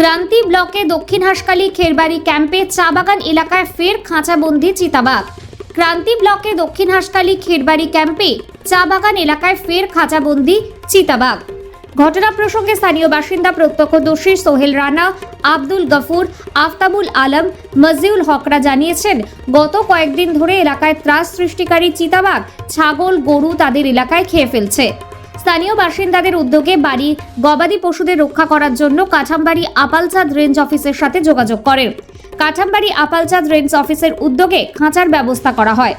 ক্রান্তি ব্লকে দক্ষিণ হাসকালি খেরবাড়ি ক্যাম্পে চা বাগান এলাকায় ফের খাঁচাবন্দি চিতাবাঘ। ক্রান্তি ব্লকে দক্ষিণ হাসকালি খেরবাড়ি ক্যাম্পে চা বাগান এলাকায় ফের খাঁচাবন্দি চিতাবাঘ। ঘটনা প্রসঙ্গে স্থানীয় বাসিন্দা প্রত্যক্ষদর্শী সোহেল রানা, আব্দুল গফুর, আফতাবুল আলম, মজিউল হকরা জানিয়েছেন, গত কয়েকদিন ধরে এলাকায় ত্রাস সৃষ্টিকারী চিতাবাঘ, ছাগল, গরু তাদের এলাকায় খেয়ে ফেলছে। স্থানীয় বাসিন্দাদের উদ্যোগে বাড়ি গবাদি পশুদের রক্ষা করার জন্য কাঠামবাড়ি আপালচাঁদ রেঞ্জ অফিসের সাথে যোগাযোগ করে। কাঠামবাড়ি আপালচাঁদ রেঞ্জ অফিসের উদ্যোগে খাঁচার ব্যবস্থা করা হয়।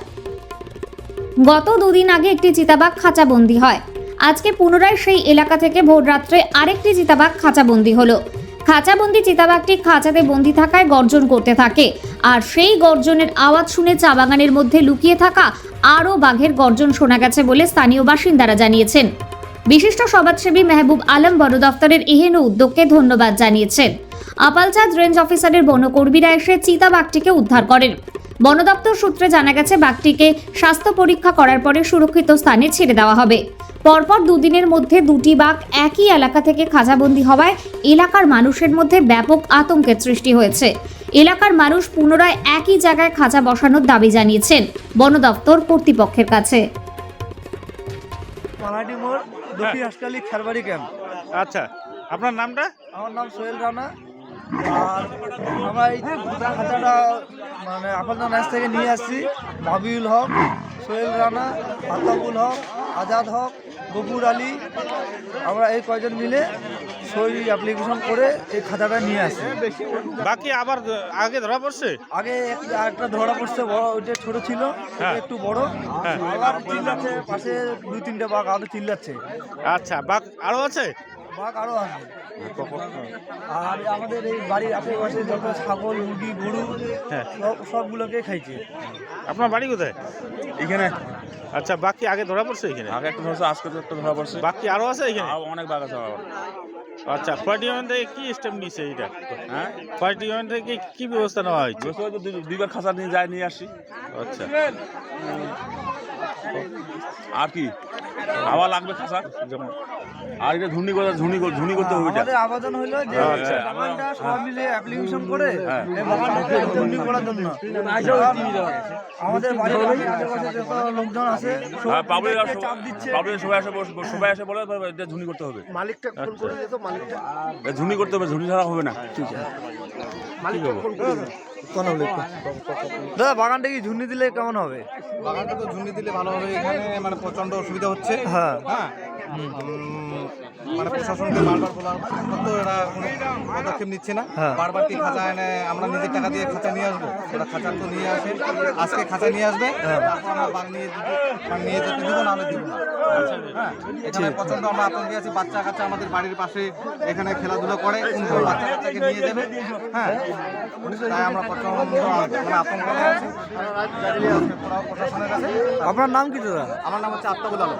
গত দুদিন আগে একটি চিতাবাঘ খাঁচাবন্দি হয়। আজকে পুনরায় সেই এলাকা থেকে ভোররাত্রে আরেকটি চিতাবাঘ খাঁচাবন্দি হলো। খাঁচাবন্দি চিতাবাঘটি খাঁচাতে বন্দি থাকায় গর্জন করতে থাকে। আর সেই গর্জনের আওয়াজ শুনে চা বাগানের মধ্যে লুকিয়ে থাকা আরও বাঘের গর্জন শোনা গেছে বলে স্থানীয় বাসিন্দারা জানিয়েছেন। বিশিষ্ট সমাজসেবী মেহবুব আলম বন দফতরের এহেন উদ্যোগকে ধন্যবাদ জানিয়েছেন। আপালচাঁদ রেঞ্জ অফিসারের বনকর্মীরা এসে চিতাবাঘটিকে উদ্ধার করেন। বন দপ্তর সূত্রে জানা গেছে বাঘটিকে স্বাস্থ্য পরীক্ষা করার পরে সুরক্ষিত স্থানে ছেড়ে দেওয়া হবে। পরপর দুদিনের মধ্যে দুটি বাঘ একই এলাকা থেকে খাঁচাবন্দি হওয়ায় এলাকার মানুষের মধ্যে ব্যাপক আতঙ্কের সৃষ্টি হয়েছে। এলাকার মানুষ পুনরায় একই জায়গায় খাঁচা বসানোর দাবি জানিয়েছেন বন দপ্তর কর্তৃপক্ষের কাছে। মালাটি মোড় দক্ষিণ হাসকালি খেরবাড়ি ক্যাম্প। আচ্ছা আপনার নামটা? আমার নাম সোহেল রানা। আর আমরা এই খাঁচাটা মানে আপনার ম্যাচ থেকে নিয়ে আসছি। মাবিউল হক সোহেল রানা আতাবুল হক আজাদ হক গফুর আলী। আমরা এই কয়জন মিলে সই অ্যাপ্লিকেশন করে এই খাতাটা নিয়ে আসছি। বাকি আবার আগে ধরা পড়ছে? আগে এক- আরেকটা ধরা পড়ছে বড় ওইটা ছোট ছিল হ্যাঁ। একটু বড়। হ্যাঁ। আবার চিল্লাচ্ছে পাশে দুই তিনটে বাঘ আরও চিল্লাচ্ছে। আচ্ছা বাঘ আরও আছে? বাঘ আরও আছে আর আমাদের এই বাড়ির আশেপাশে যত ছাগল মুরগি গরু হ্যাঁ। সব সবগুলোকে খাইছে। আপনার বাড়ি কোথায়? এখানে। আচ্ছা বাকি আগে ধরা পড়ছে এখানে? আগে একটা ধরছে আজকে তো একটা ধরা পড়ছে। বাকি আরও আছে এখানে? অনেক বাঘ আছে আবার আচ্ছা ফায়ার ডিপার্টমেন্ট থেকে কি স্টেপ নিয়েছে এটা? হ্যাঁ? ফায়ার ডিপার্টমেন্ট থেকে কি ব্যবস্থা নেওয়া হয়েছে? হয়তো দুইবার খাঁচা নিয়ে যায় নিয়ে আসি। আচ্ছা। আর কি? আবার লাগবে খাঁচা যেমন আর এটা ঝুনি করে ঝুনি করে ঝুনি করতে হবে এটা। আমাদের আবেদন হলো যে বাগানটা সবাই মিলে অ্যাপ্লিকেশন করে হ্যাঁ। এই বাগানটাকে বন্দি করার জন্য। আমাদের বাড়ির আশেপাশে যত লোকজন আছে হ্যাঁ পাবলিক চাপ দিচ্ছে। পাবলিক সবাই আসে সবাই আসে বলে এটা ঝুনি করতে হবে। মালিকটা ফোন করে দিত মালিকটা করতে হবে ঝুনি ছাড়া হবে না। ঠিক আছে মালিকটা ফোন করে কোন দাদা বাগানটা কি ঝুনি দিলে কেমন হবে? বাগানটা তো ঝুঁকি দিলে ভালো হবে এখানে মানে প্রচণ্ড অসুবিধা হচ্ছে। হ্যাঁ। হ্যাঁ। মানে প্রশাসনকে বারবার বলা এরা কোনো পদক্ষেপ নিচ্ছে না। হ্যাঁ। বারবার কি খাঁচা এনে আমরা নিজের টাকা দিয়ে খাঁচা নিয়ে আসব? ওরা খাঁচা তো নিয়ে আসে। আজকে খাঁচা নিয়ে আসবে। হ্যাঁ। তারপর আমরা বাঘ নিয়ে বাঘ নিয়ে যেতে দিব নাহলে দিব না। হ্যাঁ। এখানে প্রচণ্ড আমরা আতঙ্কে আছি। বাচ্চা কাচ্চা আমাদের বাড়ির পাশে এখানে খেলাধুলা করে। কোন কোন বাচ্চা কাচ্চাকে নিয়ে যাবে। হ্যাঁ। তাই আমরা প্রচণ্ড মানে আতঙ্কে আছি। প্রশাসনের কাছে। আপনার নাম কি দাদা? আমার নাম হচ্ছে আত্মাবুল আলম।